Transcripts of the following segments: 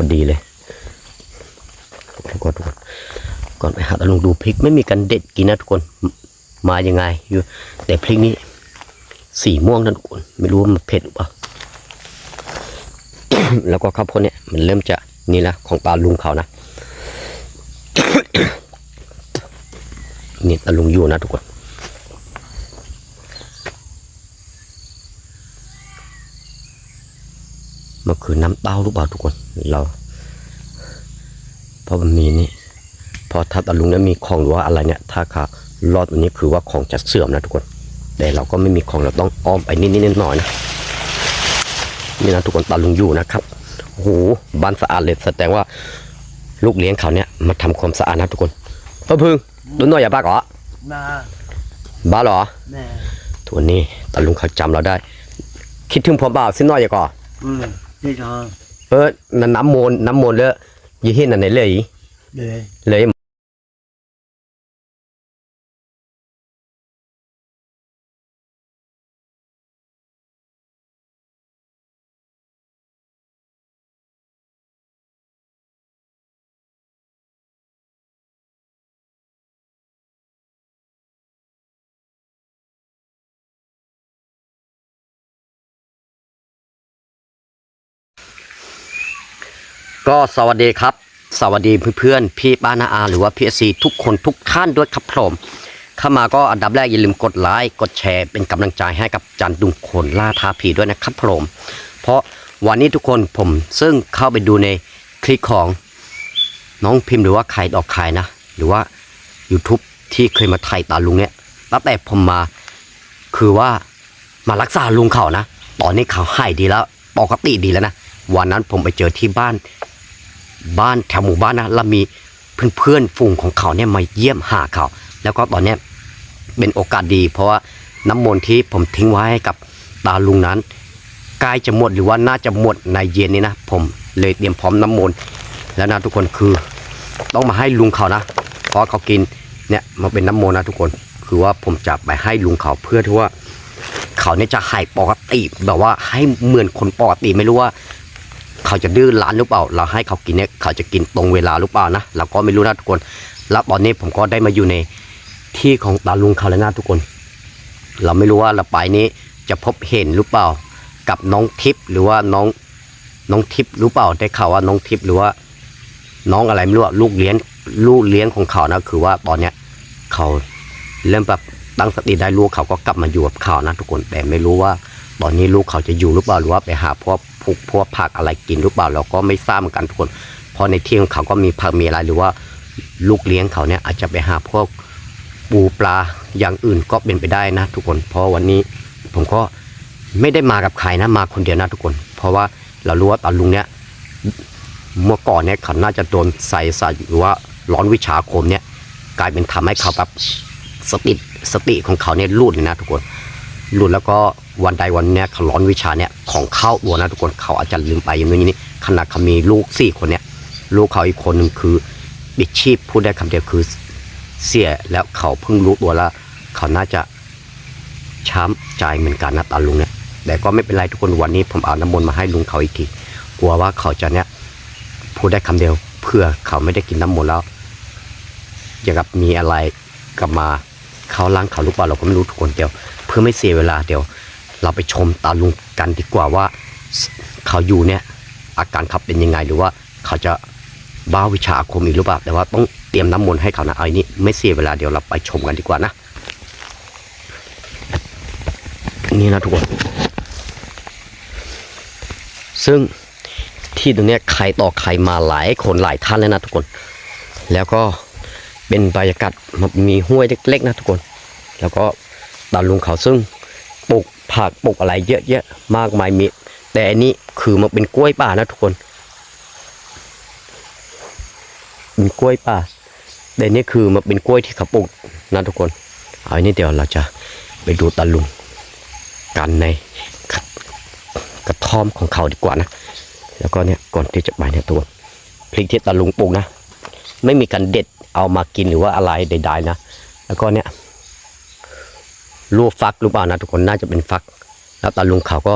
พอดีเลยทุกคนทุกคนก่อนไปหาตาลุงดูพริกไม่มีกันเด็ดกินนะทุกคนมายังไงอยู่แต่พริกนี้สีม่วงนะทุกคนไม่รู้ว่ามันเผ็ดหรือเปล่าแล้วก็ข้าวโพดเนี่ยมันเริ่มจะนี่ละของตาลุงเขานะนี่ตาลุงอยู่นะทุกคน มันคือน้ำเต้าหรือเปล่าทุกคนเราเพราะมันมีนี่พอถ้าตาลุงนั้นมีของหรือว่าอะไรเนี่ย ถ้าขารอดตัวนี้คือว่าของจะเสื่อมนะทุกคน แต่เราก็ไม่มีของเราต้องอ้อมไปนิดนิดๆหน่อยๆนะนี่นะทุกคนตาลุงอยู่นะครับโอ้โหบ้านสะอาดเลยแสดงว่าลูกเลี้ยงเขาเนี่ยมาทำความสะอาดนะทุกคนเออพึ่งดูหน่อยอย่าบ้าก่อมาบ้าเหรอแม่ทุกวันนี้ตาลุงเขาจำเราได้ คิดถึงผมเปล่าสิหน่อยอย่าก่ออืม ที่ทองเออนั่นน้ำมนต์น้ำมนต์เลยยี่หินอันไหนเลย เลยเลย ก็สวัสดีครับ สวัสดีเพื่อนๆพี่ป้านาอา หรือว่าพีเอซีทุกคนทุกท่านด้วยครับผมเข้ามาก็อันดับแรกอย่าลืมกดไลค์กดแชร์เป็นกำลังใจให้กับจันดุงคนล่าท้าผีด้วยนะครับผมเพราะวันนี้ทุกคนผมซึ่งเข้าไปดูในคลิปของน้องพิมพ์หรือว่าใครดอกใครนะ หรือว่า YouTube ที่เคยมาถ่ายตาลุงเนี่ยตั้งแต่ผมมาคือว่ามารักษาลุงเขานะ ตอนนี้เขาหายดีแล้ว ปกติดีแล้วนะ วันนั้นผมไปเจอที่บ้าน บ้านแถวหมู่บ้านนะแล้วมีเพื่อนๆฝูงของเขาเนี่ยมาเยี่ยมหาเขา แล้วก็ตอนเนี้ยเป็นโอกาสดี เพราะว่าน้ำมนต์ที่ผมทิ้งไว้ให้กับตาลุงนั้นใกล้จะหมดหรือว่าน่าจะหมดในเย็นนี้นะผมเลยเตรียมพร้อมน้ำมนต์แล้วนะทุกคนคือต้องมาให้ลุงเขานะเพราะเขากินเนี่ยมาเป็นน้ำมนต์นะทุกคน คือว่าผมจะไปให้ลุงเขาเพื่อที่ว่า เขาเนี่ยจะหายปกติแบบว่าให้เหมือนคนปกติไม่รู้ว่า เขาจะดื้อรั้นหรือเปล่า เราให้เขากินเนี่ยเขาจะกินตรงเวลาหรือเปล่านะเราก็ไม่รู้นะทุกคนแล้วตอนนี้ผมก็ได้มาอยู่ในที่ของตาลุงเขาแล้วนะทุกคน เราไม่รู้ว่าเราไปนี้จะพบเห็นหรือเปล่า กับน้องทิพย์หรือว่าน้องน้องทิพย์หรือเปล่าได้ข่าวว่าน้องทิพย์หรือว่า น้องอะไรไม่รู้ลูกเลี้ยงลูกเลี้ยงของเขานะคือว่าตอนเนี้ยเขาเริ่มแบบตั้งสติได้ลูกเขาก็กลับมาอยู่กับเขานะทุกคนแต่ไม่รู้ว่า ตอนนี้ลูกเขาจะอยู่หรือเปล่าหรือว่าไปหาพวกผูกพวกผักอะไรกินหรือเปล่าเราก็ไม่ทราบเหมือนกันทุกคนเพราะในที่ของเขาก็มีผักมีอะไรหรือว่าลูกเลี้ยงเขาเนี่ยอาจจะไปหาพวกปูปลาอย่างอื่นก็เป็นไปได้นะ ทุกคนเพราะวันนี้ผมก็ไม่ได้มากับใครนะมาคนเดียวนะทุกคน เพราะว่าเรารู้ว่าตาลุงเนี่ยเมื่อก่อนเนี่ยเขาน่าจะโดนใส่ใส่หรือว่าร้อนวิชาคมเนี่ยกลายเป็นทำให้เขาแบบสติสติของเขาเนี่ยหลุดเลยนะทุกคนหลุดแล้วก็ วันใดวันเนี้ยเขาร้อนวิชาเนี่ยของเข้าตัวนะทุกคนเขาอาจจะลืมไปอย่างนี้นี่ขนาดเขามีลูกสี่คนเนี่ยลูกเขาอีกคนหนึ่งคือบิดชีพพูดได้คำเดียวคือเสียแล้วเขาเพิ่งรู้ตัวแล้วเขาน่าจะช้ำใจเหมือนกันนะตาลุงเนี่ยแต่ก็ไม่เป็นไรทุกคนวันนี้ผมเอาน้ำมนต์มาให้ลุงเขาอีกทีกลัวว่าเขาจะเนี่ยพูดได้คำเดียวเพื่อเขาไม่ได้กินน้ำมนต์แล้วอย่างกับมีอะไรกลับมาเขาล้างเขาหรือลเราก็ไม่รู้ทุกคนเดียว เพื่อไม่เสียเวลาเดี๋ยว เราไปชมตาลุงกันดีกว่าว่า เขาอยู่เนี่ยอาการเขาเป็นยังไงหรือว่าเขาจะบ้าวิชาอาคมอีกหรือเปล่าแต่ว่าต้องเตรียมน้ำมนต์ให้เขานะเอาอันนี้ไม่เสียเวลาเดี๋ยวเราไปชมกันดีกว่านะนี่นะทุกคนซึ่งที่ตรงเนี้ยใครต่อใครมาหลายคนหลายท่านแล้วนะทุกคน แล้วก็เป็นบรรยากาศมันมีห้วยเล็กๆนะทุกคน แล้วก็ตาลุงเขาซึ่ง ผักปลูกอะไรเยอะแยะมากมายมีแต่อันนี้คือมันเป็นกล้วยป่านะทุกคนเป็นกล้วยป่าแต่นนี่คือมันเป็นกล้วยที่เขาปลูกนะทุกคนเอาอันนี้เดี๋ยวเราจะไปดูตาลุงกันในกระกระท่อมของเขาดีกว่านะ แล้วก็เนี่ยก่อนที่จะไปเนี่ยตัวพริกที่ตาลุงปลูกนะ ไม่มีการเด็ดเอามากินหรือว่าอะไรใดๆนะ แล้วก็เนี่ย ลูกฟักหรือเปล่านะทุกคนน่าจะเป็นฟัก แล้วตาลุงเขาก็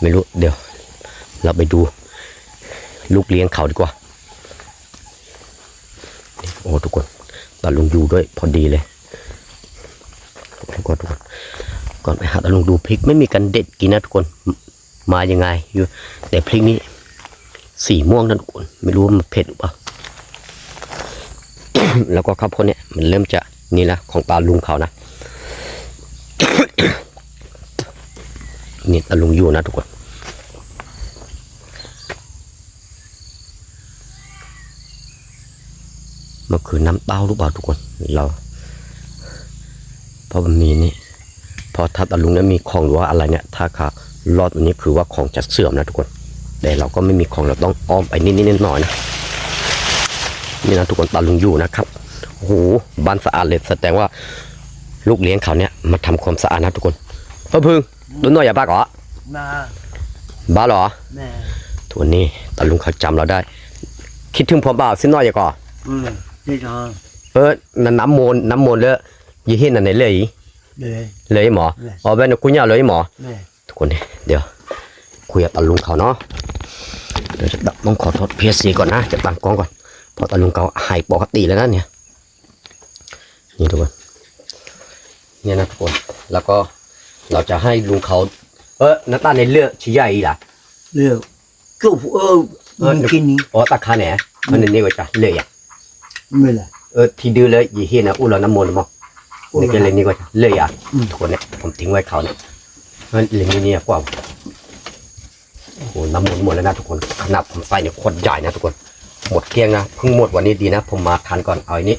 ไม่รู้เดี๋ยว เราไปดู ลูกเลี้ยงเขาดีกว่า โอ้ทุกคนตาลุงอยู่ด้วยพอดีเลยทุกคนทุกคนก่อนไปหาตาลุงดูพริกไม่มีกันเด็ดกินนะทุกคนมายังไงอยู่แต่พริกนี้สีม่วงนะทุกคนไม่รู้ว่ามันเผ็ดหรือเปล่าแล้วก็ข้าวโพดเนี่ยมันเริ่มจะนี่ละของตาลุงเขานะ นี่ตาลุงอยู่นะทุกคนมันคือน้ำเต้าหรือเปล่าทุกคน เราเพราะมันมีนี่พราะถ้าตาลุงนั้นมีของหรือว่าอะไรเนี่ย ถ้าขารอดวันนี้คือว่าของจะเสื่อมนะทุกคน แต่เราก็ไม่มีของเราต้องอ้อมไปนิดนิดหน่อยนะนี่นะทุกคนตาลุงอยู่นะครับโอ้โหบ้านสะอาดเลยแสดงว่า ลูกเลี้ยงเขาเนี่ยมาทำความสะอาดนะทุกคนเออพึ่งดูหน่อยอย่าบ้าเหรอมาบ้าเหรอแม่ทุกวันนี้ตาลุงเขาจำเราได้ คิดถึงผมเปล่าสิหน่อยอย่าก่อนอืมที่ทางเออนั่นน้ำมนต์น้ำมนต์เลยยี่หินอันไหนเลยเลยเลยหมอเลยอ๋อเป็นกุญยาเลยหมอแม่ทุกคนนี่เดี๋ยวคุยกับตาลุงเขาเนาะเดี๋ยวจะต้องขอโทษพีซีก่อนนะจะตั้งกล้องก่อนเพราะตาลุงเขาหายปกติแล้วนะเนี่ยนี่ทุกคน เนี่ยนะทุกคน แล้วก็เราจะให้ลุงเขา เออหน้าตาในเลือกชี้ใหญ่ล่ะ เลือกก็เออมันกินนี้อ๋อตาคาแหนมันนี่ก็จะเลยอะไม่ละเออที่ดื้อเลยยี่หินนะอู้เราน้ำมนต์มั้งนี่ก็เลยนี่ก็จะเลยอะอืมทุกคนเนี่ยผมทิ้งไว้เขาเนี่ยมันเลยนี่เนี่ยกว่าโอ้โหน้ำหมดหมดแล้วนะทุกคนขนาดผมใส่เนี่ยโคตรใหญ่นะทุกคนหมดเกลี้ยงนะเพิ่งหมดวันนี้ดีนะ ผมมาทันก่อนเอาอันนี้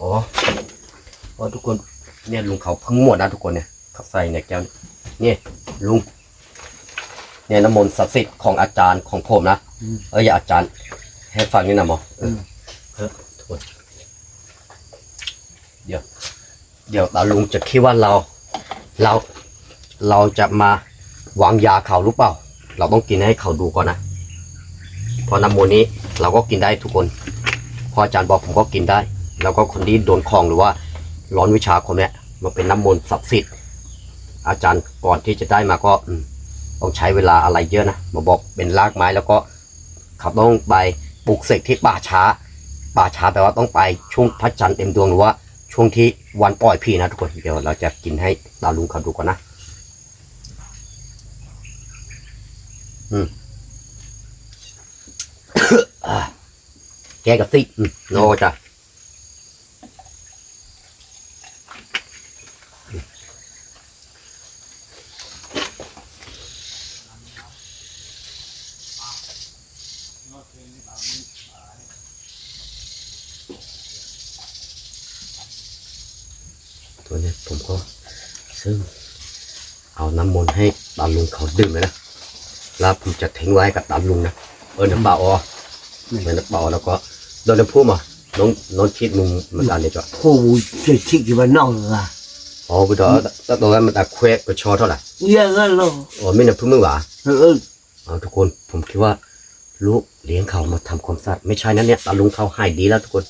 อุ๊ ยอ๋ออ๋อทุกคนเนี่ยลุงเขาเพิ่งหมดนะทุกคนเนี่ยเขาใส่ในแก้วนี่นี่ลุงเนี่ยน้ำมนต์ศักดิ์สิทธิ์ของอาจารย์ของผมนะอืมเอออย่าอาจารย์ ให้ฟังนี่นะหมอเออมเออทุกคนเดี๋ยว เดี๋ยวตาลุงจะคิดว่าเรา เราเราจะมาวางยาเขาหรือเปล่า เราต้องกินให้เขาดูก่อนนะเพราะน้ำมนต์นี้เราก็กินได้ทุกคน พออาจารย์บอกผมก็กินได้ แล้วก็คนที่โดนของหรือว่า ร้อนวิชาคนเนี้ยมันเป็นน้ำมนต์ศักดิ์สิทธิ์อาจารย์ก่อนที่จะได้มาก็ต้องใช้เวลาอะไรเยอะนะมาบอกเป็นรากไม้แล้วก็เขาต้องไปปลูกเสกที่ป่าช้า ป่าช้าแปลว่าต้องไปช่วงพระจันทร์เต็มดวงหรือว่าช่วงที่วันปล่อยพี่นะทุกคนเดี๋ยวเราจะกินให้ตาลุงเขาดูก่อนนะ อืมแกกับซิโนจ้ะตัวเนี้ยผมก็ ซึ่ง เอาน้ำมนต์ให้ตาลุงเขาดื่มเลยนะแล้วผมจะทิ้งไว้กับตาลุงนะเออน้ำเปล่าอ๋อเหมือนน้ำเปล่าแล้วก็โดนน้ำพุมาน้องน้องคิดมึงมันตาเนี่ยจ้ะโอ้จะชิกอยู่บ้านนอกอะอ๋อกูต่อตตอนนั้นมันตาเควกก็ชอเท่าไหร่เยอะกันเลยอ๋อไม่น้ำพุมึงหวาเอออ๋อทุกคนผมคิดว่าลูกเลี้ยงเขามาทำความสะอาดไม่ใช่นะเนี่ยตาลุงเขาหายดีแล้วทุกคน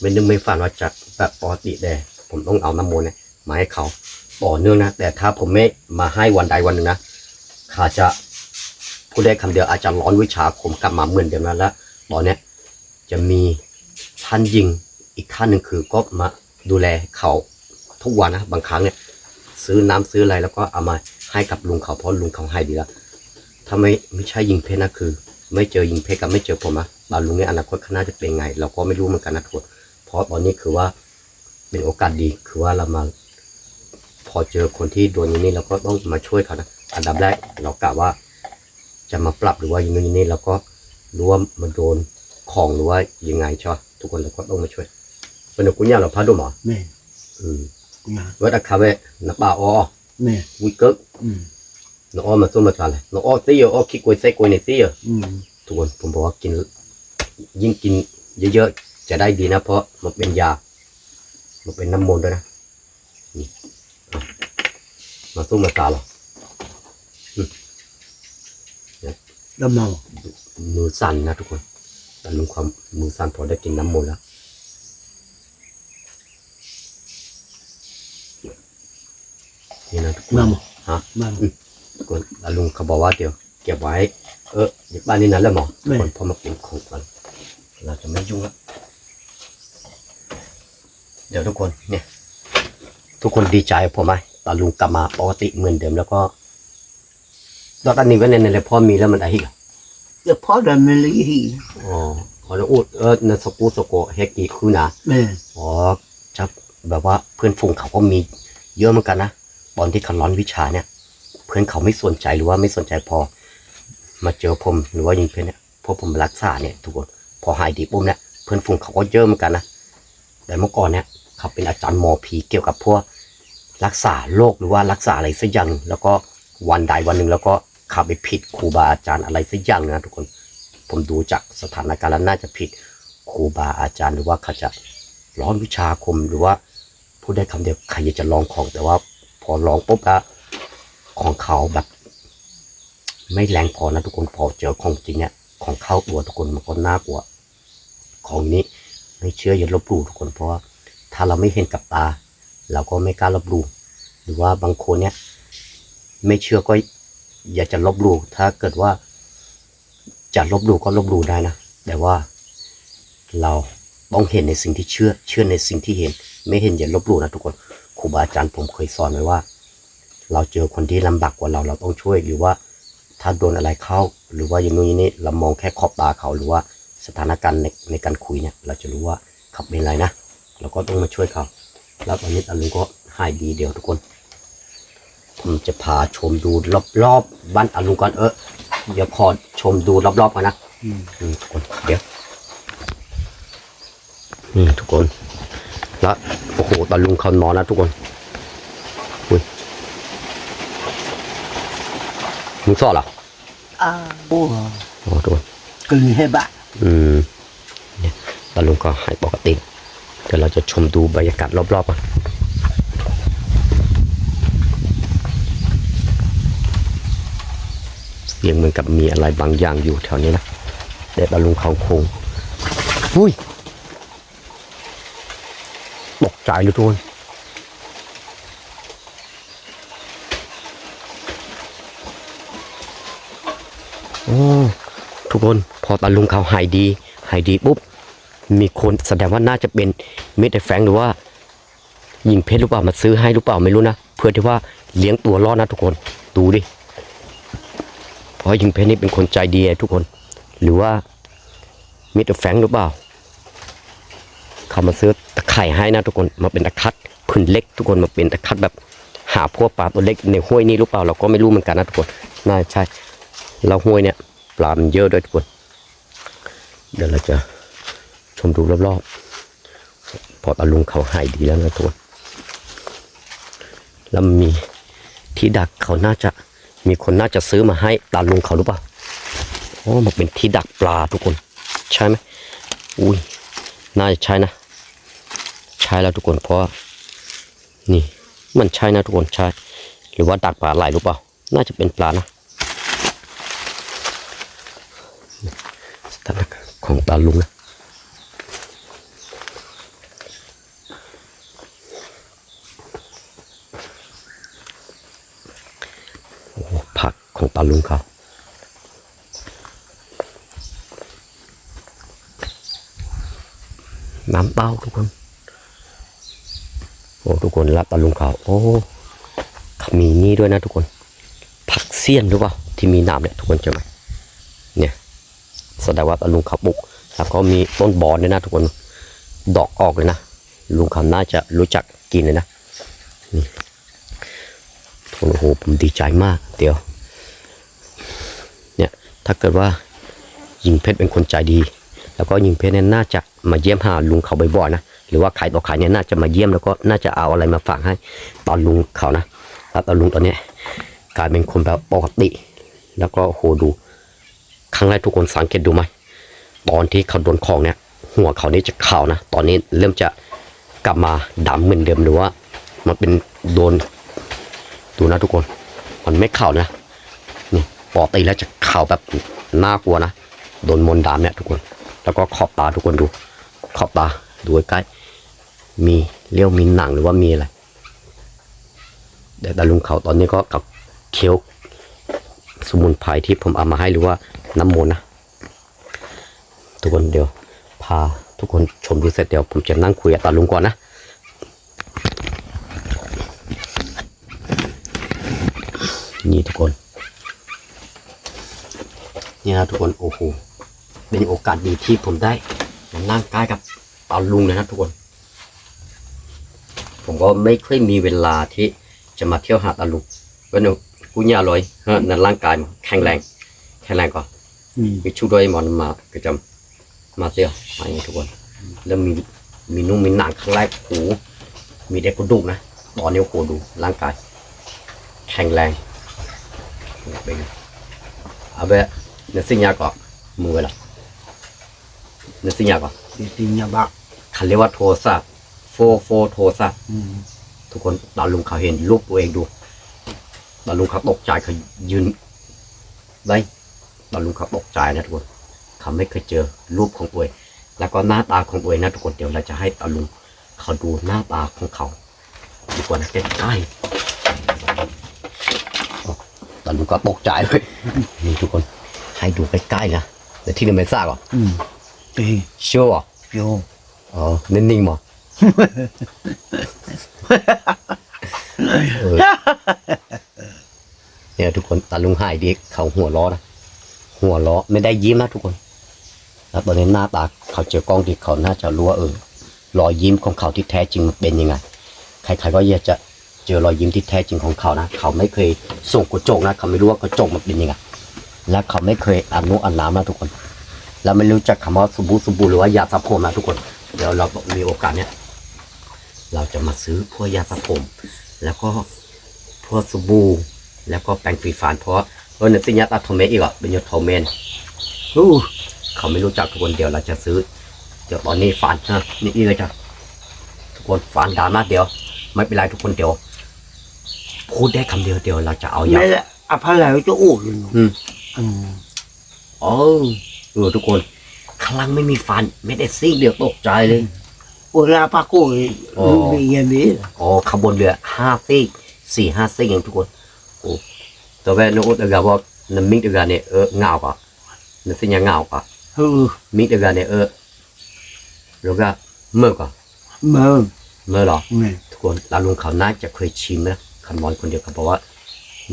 ไม่นึกไม่ฝันว่าจะแบบปกติแต่ผมต้องเอาน้ำมนต์เนี่ยมาให้เขา ต่อเนื่องนะ แต่ถ้าผมไม่มาให้วันใดวันหนึ่งนะข้าจะพูดได้คำเดียวอาจจะร้อนวิชาผมกลับมาเหมือนเดิมนะแล้วตอนเนี้ยจะมีท่านยิงอีกท่านหนึ่งคือก็มาดูแลเขาทุกวันนะบางครั้งเนี่ยซื้อน้ำซื้ออะไรแล้วก็เอามาให้กับลุงเขาเพราะลุงเขาให้ดีแล้วถ้าไม่ไม่ใช่ยิงเพชรนะคือ ไม่เจอยิงเพชรกับไม่เจอผมอะบาลุงในอนาคตข้างหน้าจะเป็นไง เราก็ไม่รู้เหมือนกันนะทุกคนเพราะตอนนี้คือว่าเป็นโอกาสดีคือว่าเรามา พอเจอคนที่โดนอย่างนี้เราก็ต้องมาช่วยเขานะอันดับแรกเรากะว่า จะมาปรับหรือว่าอย่างนี้อย่างนี้เราก็รู้ว่ามันโดนของหรือว่ายังไงใช่ปะทุกคนเราก็ต้องมาช่วยเป็นกุญแจเราพาดูหมอแม่อืมนะเวทอาคาเวนับป่าอ๋อแม่วิกเกิกอืมน้องอ้อมาสู้มาทานเลยน้องอ้อซี่อ้อคิดกวยเซ่กวยในซี่อะอืมทุกคนผมบอกว่ากิน ยิ่งกินเยอะๆจะได้ดีนะ เพราะมันเป็นยา มันเป็นน้ำมนต์ด้วยนะนี่อะ มาสู้มาตาหรอแล้วเมามือสั่นนะทุกคนแต่ลุงความมือสั่นพอได้กินน้ำมนต์แล้วนี่นะทุกคนเมาฮะเมาทุกคนแล้วลุงเขาบอกว่าเดี๋ยวเก็บไว้ เออเด็กบ้านนี้นั้นแล้วหมอไม่คนพอมาเป็นของกันเราจะไม่ยุ่งละเดี๋ยวทุกคนเนี่ย ทุกคนดีใจกับผมไหม ตอนลุงกลับมาปกติเหมือนเดิมแล้วก็ตอนตอนนี้ก็เนี่ยเนี่ยพ่อมีแล้วมันอะไรอีกอะเดี๋ยวพ่อเดินมาเลยฮีอ๋ออ๋อแล้วอุดเออนันสกูสโกเฮกอีคือนะแม่อ๋อจับแบบว่าเพื่อนฝูงเขาก็มีเยอะเหมือนกันนะตอนที่เขาร้อนวิชาเนี่ย เพื่อนเขาไม่สนใจหรือว่าไม่สนใจพอ มาเจอผมหรือว่ายิงเพื่อนเนี่ยพอผมรักษาเนี่ยทุกคนพอหายดีปุ๊บเนี่ยเพื่อนฝูงเขาก็เยอะเหมือนกันนะแต่เมื่อก่อนเนี่ยเขาเป็นอาจารย์หมอผีเกี่ยวกับพวก รักษาโรคหรือว่ารักษาอะไรสักอย่างแล้วก็วันใดวันหนึ่งแล้วก็เขาไปผิดครูบาอาจารย์อะไรสักอย่างนะทุกคนผมดูจากสถานการณ์แล้วน่าจะผิดครูบาอาจารย์หรือว่าเขาจะร้อนวิชาคมหรือว่าพูดได้คำเดียวใครจะลองของแต่ว่าพอลองปุ๊บแล้วของเขาแบบไม่แรงพอนะทุกคนพอเจอของจริงเนี่ยของเข้าตัวทุกคนมันก็น่ากลัว ของนี้ไม่เชื่ออย่าลบหลู่ทุกคนเพราะว่าถ้าเราไม่เห็นกับตา เราก็ไม่กล้าลบหลู่หรือว่าบางคนเนี่ยไม่เชื่อก็อย่าจะลบหลู่ถ้าเกิดว่าจะลบหลู่ก็ลบหลู่ได้นะ แต่ว่าเราต้องเห็นในสิ่งที่เชื่อ เชื่อในสิ่งที่เห็น ไม่เห็นอย่าลบหลู่นะทุกคน ครูบาอาจารย์ผมเคยสอนไว้ว่า เราเจอคนที่ลำบากกว่าเรา เราต้องช่วย หรือว่าถ้าโดนอะไรเข้า หรือว่าอย่างนู้นอย่างนี้ เรามองแค่ขอบตาเขา หรือว่าสถานการณ์ในในการคุยเนี่ย เราจะรู้ว่าเขาเป็นอะไรนะ เราก็ต้องมาช่วยเขา แล้วตอนนี้ตาลุงก็หายดีเดียวทุกคน ผมจะพาชมดูรอบๆบ้านอาลุงก่อนเออเดี๋ยวพอชมดูรอบๆกันนะอืมอืมทุกคนเดี๋ยวนี่ทุกคนแล้วโอ้โหตาลุงเขานอนนะทุกคนอุ้ยมึงซ่อเหรออ้าโอ้โอ้ทุกคนกลืนให้บะอืมเนี่ยตาลุงก็หายปกติ เดี๋ยวเราจะชมดูบรรยากาศรอบๆกันเสียงเหมือนกับมีอะไรบางอย่างอยู่แถวนี้นะเดี๋ยวตาลุงเขาคงอุ้ยตกใจเลยทุกคนโอ้ทุกคนพอตาลุงเขาหายดี หายดีปุ๊บ มีคนแสดงว่าน่าจะเป็นเมดแฟงหรือว่าหญิงเพชรหรือเปล่ามาซื้อให้หรือเปล่าไม่รู้นะเพื่อที่ว่าเลี้ยงตัวรอดนะทุกคนดูดิเพราะหญิงเพชรนี่เป็นคนใจดีทุกคน หรือว่าเมดแฟงหรือเปล่าเขามาซื้อตะไคร่ให้นะทุกคนมาเป็นตะคัดผืนเล็ก ทุกคนมาเป็นตะคัดแบบหาพวกปลาตัวเล็กในห้วยนี้หรือเปล่าเราก็ไม่รู้เหมือนกันนะทุกคนน่าใช่เราห้วยเนี่ยปลามันเยอะด้วยทุกคนเดี๋ยวเราจะ มดูรอบๆพอตาลุงเขาหายดีแล้วนะทุกคนแล้วมีที่ดักเขาน่าจะมีคนน่าจะซื้อมาให้ตาลุงเขาหรือเปล่าโอ้มันเป็นที่ดักปลาทุกคน ใช่ไหมอุ้ยน่าจะใช่นะ ใช่แล้วทุกคนเพราะนี่มันใช่นะทุกคนใช่ หรือว่าดักปลาไหลหรือเปล่า น่าจะเป็นปลานะสถานการณ์ของตาลุงนะ โอ้โห ผักของตาลุงเขาน้ำเต้าทุกคน โอ้ทุกคนรับตาลุงเขาโอ้ มีนี่ด้วยนะทุกคน ผักเสี้ยนหรือเปล่าที่มีน้ำเนี่ยทุกคนใช่ไหมเนี่ยแสดงว่าตาลุงเขาปลูกแล้วก็มีต้นบอนด้วยนะทุกคน ดอกออกเลยนะ ลุงเขาน่าจะรู้จักกินเลยนะโอ้โหผมดีใจมาก เดี๋ยว ถ้าเกิดว่าหญิงเพชรเป็นคนใจดี แล้วก็หญิงเพชรเนี่ยน่าจะมาเยี่ยมหาลุงเขาบ่อยๆนะหรือว่าใครต่อใครเนี่ยน่าจะมาเยี่ยมแล้วก็น่าจะเอาอะไรมาฝากให้ตอนลุงเขานะแล้วตอนลุงตอนเนี้ยกลายเป็นคนแบบปกติ แล้วก็โหดูครั้งแรกทุกคนสังเกตดูไหมตอนที่เขาโดนของเนี่ยหัวเขานี่จะขาวนะ ตอนนี้เริ่มจะกลับมาดำเหมือนเดิมหรือว่า มันเป็นโดนดูนะทุกคน มันไม่เข่านะ ปกติแล้วจะเข่าแบบน่ากลัวนะ โดนมนต์ดำเนี่ยทุกคน แล้วก็ขอบตาทุกคนดู ขอบตาดูใกล้ มีเลี้ยวมีหนังหรือว่ามีอะไรแต่ตาลุงเขาตอนนี้ก็กับเคี้ยวสมุนไพรที่ผมเอามาให้หรือว่าน้ำมนต์นะทุกคนเดี๋ยว พาทุกคนชมดูเสร็จเดี๋ยวผมจะนั่งคุยกับตาลุงก่อนนะนี่ทุกคน นี่นะทุกคนโอ้โหเป็นโอกาสดีที่ผมได้มานั่งใกล้กับตาลุงเลยนะทุกคน ผมก็ไม่ค่อยมีเวลาที่จะมาเที่ยวหาตาลุงก็นกูเนี่ยลอยเฮ้ยนั่นร่างกายแข็งแรงแข็งแรงก่อนอืมมีชุดด้วยหมอนมาก็จะมาเที่ยวมาอย่างนี้ทุกคนแล้วมีมีนุ่มมีหนังข้างแรกหูมีเด็กกระดูกนะตอนนี้โอ้โหดูร่างกาย แข็งแรงเป็นไงเอาไป เนื้อสิ่งยาก่อนมือไว้ละเนื้อสิ่งยาก่อนเดี๋ยวติญญาบักคันเรียกว่าโทสะโฟโฟโทสะอืมทุกคนตาลุงเขาเห็นรูปตัวเองดูตาลุงเขาตกใจเขายืนได้ตาลุงเขาตกใจนะทุกคนเขาไม่เคยเจอรูปของตัวเองแล้วก็หน้าตาของตัวเองนะทุกคนเดี๋ยวเราจะให้ตาลุงเขาดูหน้าตาของเขาดีกว่านะใกล้ๆอ๋อตาลุงก็ตกใจเลยนี่ทุกคน ให้ดูใกล้ๆนะแต่ที่นี่ไม่ทราบอะอืมเอ้ยเชื่ออะโยอ๋อนิ่งๆมั้งเออเนี่ยทุกคนตาลุงหายดีเขาหัวล้อนะหัวล้อไม่ได้ยิ้มนะทุกคนแล้วตอนนี้หน้าตาเขาเจอกล้องที่เขาน่าจะรู้ว่าเออรอยยิ้มของเขาที่แท้จริงมันเป็นยังไงใครๆก็อยากจะเจอรอยยิ้มที่แท้จริงของเขานะ เขาไม่เคยส่งกระจกนะ เขาไม่รู้ว่ากระจกมันเป็นยังไง และเขาไม่เคยอานุอาน้ำนะทุกคนแล้วไม่รู้จักคำว่าสบู่สบู่หรือว่ายาสระผมนะทุกคน เดี๋ยวเรามีโอกาสเนี่ยเราจะมาซื้อพวกยาสระผม แล้วก็พวกสบู่แล้วก็แปรงสีฟันเพราะเพราะในสิญญาตาโทเมอีกอะเป็นยาโทเมนโอ้เขาไม่รู้จักทุกคนเดี๋ยวเราจะซื้อ เดี๋ยวตอนนี้ฟันนะนี่นี่เลยจ้ะทุกคนฟันดามากเดี๋ยว ไม่เป็นไรทุกคนเดี๋ยวพูดได้คำเดียวเดี๋ยวเราจะเอายาไม่ละอภัยแล้วจะโอ้ยเนาะอืม อืมโอ้เออทุกคนครั้งไม่มีฟันไม่ได้ซีกเดียวตกใจเลย โอ้ลาปาโก้ยอ๋อมีเยี่ยมดีอ๋อขบวนเรือห้าซีกสี่ห้าซีกเองทุกคนโอ้แต่ว่านึกว่าว่าน้ำมิกเดือเนี่ยเออเงาก่ะนึกสิยังเงาก่ะเออมิกเดือเนี่ยเออแล้วก็เมื่อก่อนเมืองเมื่อหรอนี่ทุกคนตาลุงเขาน่าจะเคยชิมนะคันมอนคนเดียวครับเพราะว่า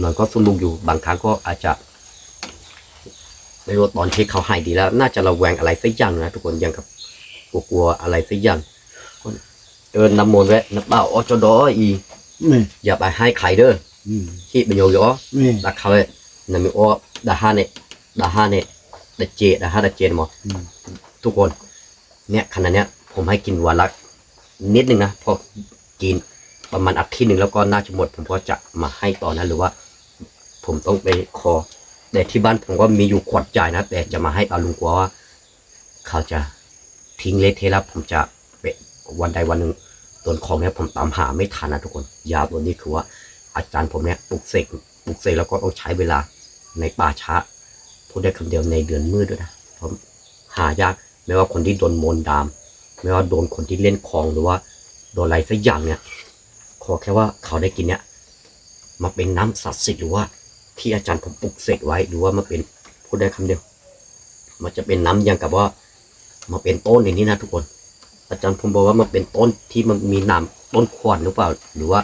มันก็สนุกอยู่บางครั้งก็อาจจะ ไม่รู้ตอนที่เขาหายดีแล้ว น่าจะระแวงอะไรสักอย่างนะทุกคนยังกับกลัวๆอะไรสักอย่างคนเออนำมนต์ไว้น้ำเปล่าออจดออีนี่อย่าไปให้ใครเด้ออืมที่เป็นโยโย่นี่ดักเขาเลยนำมีโอดาฮาเนดาฮาเนดาเจดาฮาดาเจนหมดอืมทุกคน เนี่ยขนาดเนี้ย ผมให้กินวันละนิดนึงนะพอกินประมาณอาทิตย์หนึ่งแล้วก็น่าจะหมด ผมก็จะมาให้ต่อนะหรือว่า ผมต้องไปคอ แต่ที่บ้านผมก็มีอยู่ขวดใหญ่นะ แต่จะมาให้ตาลุงกลัวว่า เขาจะทิ้งเละเทะแล้วผมจะไปวันใดวันหนึ่งตัวของเนี่ยผมตามหาไม่ทันนะทุกคน ยาตัวนี้คือว่าอาจารย์ผมเนี่ยปลุกเสกปลุกเสกแล้วก็ต้องใช้เวลาในป่าช้าพูดได้คำเดียวในเดือนมืดด้วยนะเพราะหายากไม่ว่าคนที่โดนมนดาม ไม่ว่าโดนคนที่เล่นของหรือว่าโดนอะไรสักอย่างเนี่ยขอแค่ว่าเขาได้กินเนี่ยมาเป็นน้ำศักดิ์สิทธิ์หรือว่า ที่อาจารย์ผมปลุกเสกไว้ หรือว่ามาเป็นพูดได้คำเดียว มันจะเป็นน้ำอย่างกับว่ามาเป็นต้นอย่างนี้นะทุกคน อาจารย์ผมบอกว่ามันเป็นต้นที่มันมีน้ำต้นขวานหรือเปล่า หรือว่า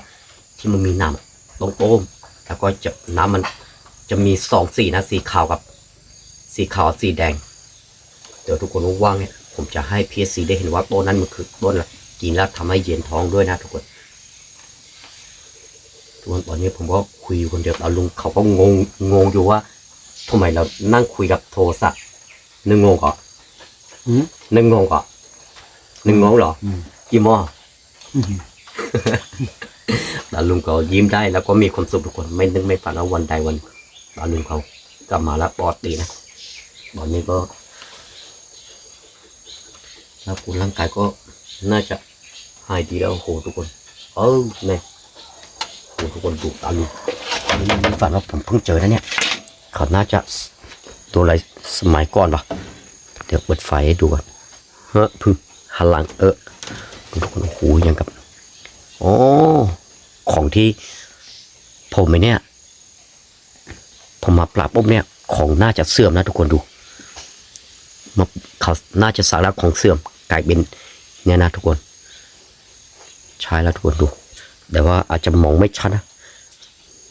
ที่มันมีน้ำต้งต้มแล้วก็จะน้ำมันจะมีสองสีนะสีขาวกับสีขาวสีแดง เดี๋ยวทุกคนว่างเนี่ยผมจะให้พีซีได้เห็นว่าต้นนั้นมันคือต้นอะไรกินแล้วทำให้เย็นท้องด้วยนะทุกคนทุกคนตอนนี้ผมก็ คุยอยู่คนเดียวเอาลุงเขาก็งงงงอยู่ว่าทำไมเรานั่งคุยกับโทรศัพท์นึงงงก่อนอืมนึงงงก่อนนึงงงเหรออืมกี่โมออืมตาลุงก็ยิ้มได้แล้วก็มีความสุขทุกคนไม่นึกไม่ฝันว่าวันใดวันตาลุงเขากลับมาแล้วปลอดตีนะตอนนี้ก็แล้วคุณร่างกายก็น่าจะหายดีแล้วโอ้โหทุกคน เออเนี่ยโอ้โหทุกคนดูตาลุงไม่ ฝันว่าผมเพิ่งเจอนะเนี่ย เขาน่าจะตัวอะไรสมัยก่อนปะเดี๋ยวเปิดไฟให้ดูก่อนเฮ้ยพึ่งหันหลังเออทุกคนโอ้โหยังกับโอ้ของที่ผมไอเนี่ย ผมมาปราบปุ๊บเนี่ย ของน่าจะเสื่อมนะทุกคนดูมาเขาน่าจะสักแล้วของเสื่อมกลายเป็นเนี่ยนะทุกคน ใช่แล้วทุกคนดู แต่ว่าอาจจะมองไม่ชัดนะ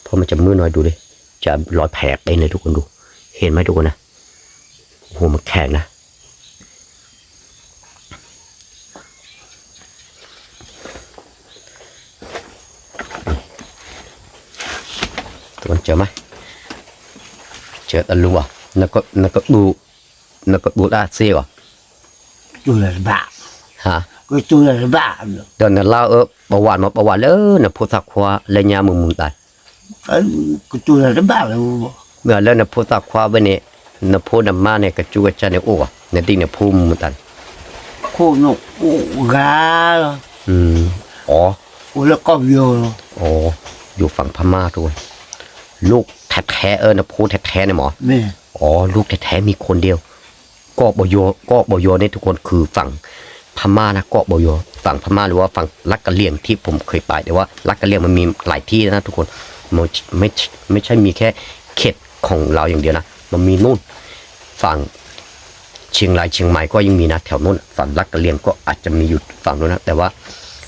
พราะมันจะมืดหน่อยดูดิจะรอยแผลเป็นเลยทุกคนดู เห็นไหมทุกคนนะโอ้โหมันแข็งนะทุกคนเจอไหมเจอตะลุงอะนักก็นักก็ดูนักก็ดูได้เสียอะ tôi là bà ฮะ cái tôi là bà nữa เดี๋ยวนั้นเล่าเออประวัติมาประวัติเลยเออนะพุทธควาเลยยามึงมึงตาย cái cái tôi là bà là เมื่อแล้วนะพุทธควาไปเนี่ยนะพูดมาเนี่ยกระจูกระจายเนี่ยโอ้อะเนี่ยดิ้งเนี่ยพูมมึงตาย khô nó ủ gà อืมอ๋อ ủ là con vô อ๋ออยู่ฝั่งพม่าทุกคนลูกแท้ๆเออนะพูดแท้ๆเนี่ยหมอ mẹ อ๋อลูกแท้ๆมีคนเดียวเกาะบโยเกาะบโยเนี่ยทุกคนคือฝั่งพม่านะเกาะบโยฝั่งพม่าหรือว่าฝั่งลักกะเหลี่ยงที่ผมเคยไปแต่ว่าลักกะเหลี่ยงมันมีหลายที่นะทุกคนมัน ไม่ไม่ใช่มีแค่เขตของเราอย่างเดียวนะ มันมีนู่นฝั่งเชียงรายเชียงใหม่ก็ยังมีนะแถวนู้นฝั่งลักกะเหลี่ยงก็อาจจะมีอยู่ฝั่งนู้นนะแต่ว่า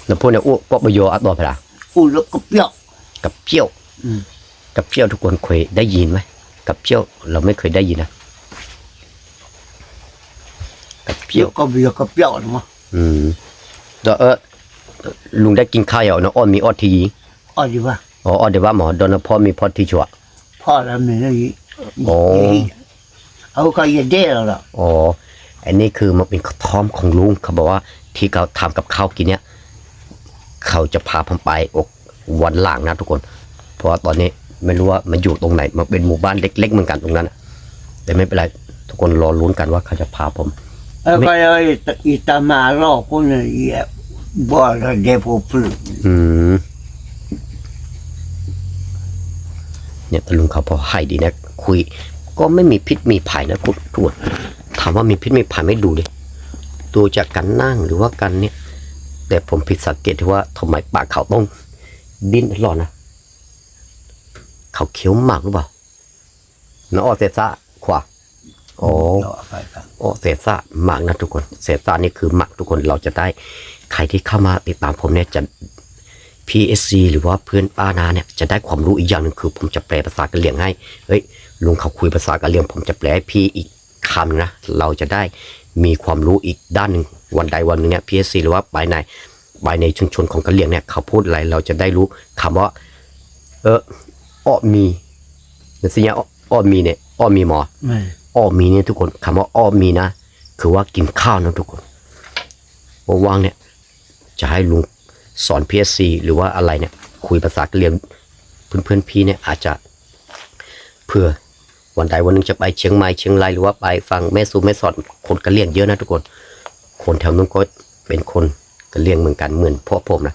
เราพูดเนี่ยอ้วเกาะบโยอัดดอไปละ ủ là có biểu กับเปี้ยวอืมกับเปี้ยวทุกคนเคยได้ยินไหมกับเปี้ยวเราไม่เคยได้ยินนะกับเปี้ยว biểu có biểu có biểu đúng không อืมเดี๋ยวเออลุงได้กินข้าวเหรอเนาะอ้อมีอ้อที ở đi ba อ๋ออ้อเดี๋ยวว่าหมอโดนพ่อมีพ่อที่ชัว พ่อแล้วมันนี่โอ้ เอาก็ยันเด้แล้วล่ะอ๋อ อันนี้คือมันเป็นกระท่อมของลุงเขาบอกว่าที่เขาทำกับข้าวกินเนี่ย เขาจะพาผมไปอกวันหลังนะทุกคน เพราะว่าตอนนี้ไม่รู้ว่ามันอยู่ตรงไหน มันเป็นหมู่บ้านเล็กๆเหมือนกันตรงนั้นน่ะแต่ไม่เป็นไรทุกคนรอลุ้นกันว่าเขาจะพาผมเอาก็ยังอีตามารอคนเนี่ยบ่ละเดโพปลุอืม เนี่ยลุงเขาพอให้ดีนะคุย ก็ไม่มีพิษมีภัยนะคุณทุกคนถามว่ามีพิษมีภัยไม่ดูเลยดูจากการนั่งหรือว่าการเนี่ย แต่ผมผิดสังเกตที่ว่าทำไมปากเขาต้องดิ้นตลอดนะเขาเคี้ยวหมากหรือเปล่าน้ออเซซ่าขวาโอ้โอ้เศษซาหมักนะทุกคนเศษซานี่คือหมักทุกคนเราจะได้ ใครที่เข้ามาติดตามผมเนี่ยจะ PSC หรือว่าเพื่อนป้านาเนี่ยจะได้ความรู้อีกอย่างหนึ่งคือผมจะแปลภาษากะเหรี่ยงให้เฮ้ยลุงเขาคุยภาษากะเหรี่ยง ผมจะแปลให้พี่อีกคำนะเราจะได้มีความรู้อีกด้านหนึ่งวันใดวันหนึ่งเนี่ย PSC หรือว่าไปในไปในชุมชนของกะเหรี่ยงเนี่ยเขาพูดอะไรเราจะได้รู้คำว่า เอออ้อมีเนี่ยสิเนี่ยอ้ออ้อมีเนี่ยอ้อมีหมอแม่อ้อมีเนี่ยทุกคนคำว่าอ้อมีนะคือว่ากินข้าวนะทุกคนว่างๆเนี่ยจะให้ลุง สอน PSC หรือว่าอะไรเนี่ย คุยภาษากะเหรี่ยงเพื่อนๆพี่เนี่ยอาจจะเพื่อวันใดวันหนึ่งจะไปเชียงใหม่เชียงรายหรือว่าไปฟังแม่สูแม่สอดคนกะเหรี่ยงเยอะนะทุกคน คนแถวนู้นก็เป็นคนกะเหรี่ยงเหมือนกันเหมือนพวกผมนะ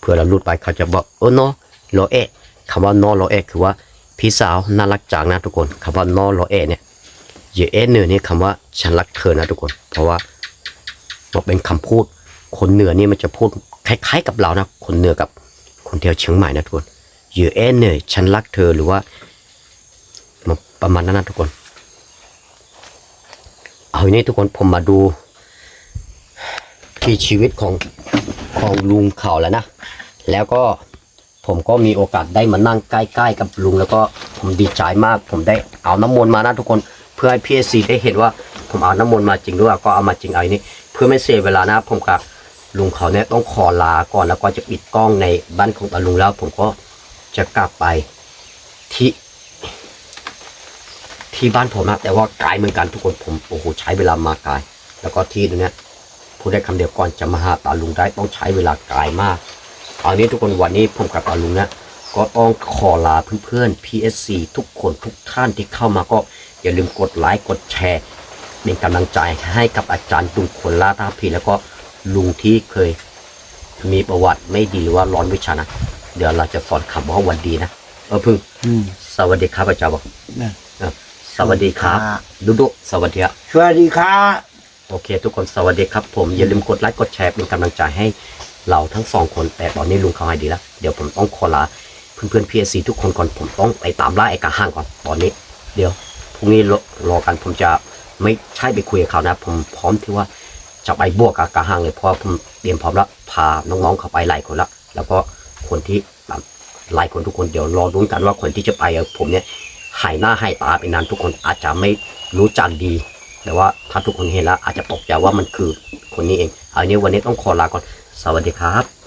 เพื่อเราลุดไปเขาจะบอกเออเนาะรอเอะคำว่านอรอเอะคือว่าพี่สาวน่ารักจังนะทุกคนคำว่านอรอเอะเนี่ยเยเอเนือนี่คำว่าฉันรักเธอนะทุกคน เพราะว่ามันเป็นคำพูดคนเหนือนี่มันจะพูด คล้ายๆกับเรานะ คนเหนือกับคนแถวเชียงใหม่นะทุกคนเยเอเนอร์ฉันรักเธอหรือว่ามันประมาณนั้นนะทุกคน เอาอย่างนี้ทุกคนผมมาดูที่ชีวิตของของลุงเขาแล้วนะ แล้วก็ผมก็มีโอกาสได้มานั่งใกล้ๆกับลุงแล้วก็ผมดีใจมาก ผมได้เอาน้ำมนต์มานะทุกคน เพื่อให้พีเอซีได้เห็นว่าผมเอาน้ำมนต์มาจริงด้วยก็เอามาจริงเอาอย่างนี้เพื่อไม่เสียเวลานะผมกับ ลุงเขาเนี่ยต้องขอลาก่อนแล้วก็จะปิดกล้องในบ้านของตาลุงแล้ว ผมก็จะกลับไปที่ที่บ้านผมนะแต่ว่าไกลเหมือนกันทุกคนผมโอ้โหใช้เวลามาไกลแล้วก็ที่ตรงเนี้ยพูดได้คำเดียวก่อนจะมาหาตาลุงได้ต้องใช้เวลาไกลมากเอานี้ทุกคนวันนี้ผมกับตาลุงนะก็ต้องขอลาเพื่อนๆ PSC ทุกคนทุกท่านที่เข้ามาก็อย่าลืมกดไลค์กดแชร์เป็นกำลังใจให้กับอาจารย์ดุงคนลาตาพีแล้วก็ ลุงที่เคย มีประวัติไม่ดีหรือว่าร้อนวิชานะ เดี๋ยวเราจะสอนคำว่าวันดีนะเออพึ่งอืมสวัสดีครับอาจารย์บอกนะเออสวัสดีครับครับดุดุสวัสดีครับสวัสดีครับโอเค ทุกคนสวัสดีครับ ผมอย่าลืมกดไลค์กดแชร์เป็นกำลังใจให้เราทั้งสองคนแต่ตอนนี้ลุงเขาให้ดีแล้ว เดี๋ยวผมต้องขอลาเพื่อนๆพีเอซีทุกคนก่อนผมต้องไปตามล่าไอ้กระห้างก่อนตอนนี้ เดี๋ยวพรุ่งนี้รอรอกันผมจะไม่ใช่ไปคุยกับเขานะ ผมพร้อมที่ว่า จะไปบวกกับกระหังเลยเพราะผมเตรียมพร้อมแล้วพาน้องๆเข้าไปหลายคนละแล้วก็คนที่หลายคนทุกคนเดี๋ยวรอรุ้นกันว่าคนที่จะไปผมเนี่ยหายหน้าหายตาไปนานทุกคนอาจจะไม่รู้จักดี แต่ว่าถ้าทุกคนเห็นแล้วอาจจะตกใจว่ามันคือคนนี้เองเอานี้วันนี้ต้องขอลาก่อนสวัสดีครับ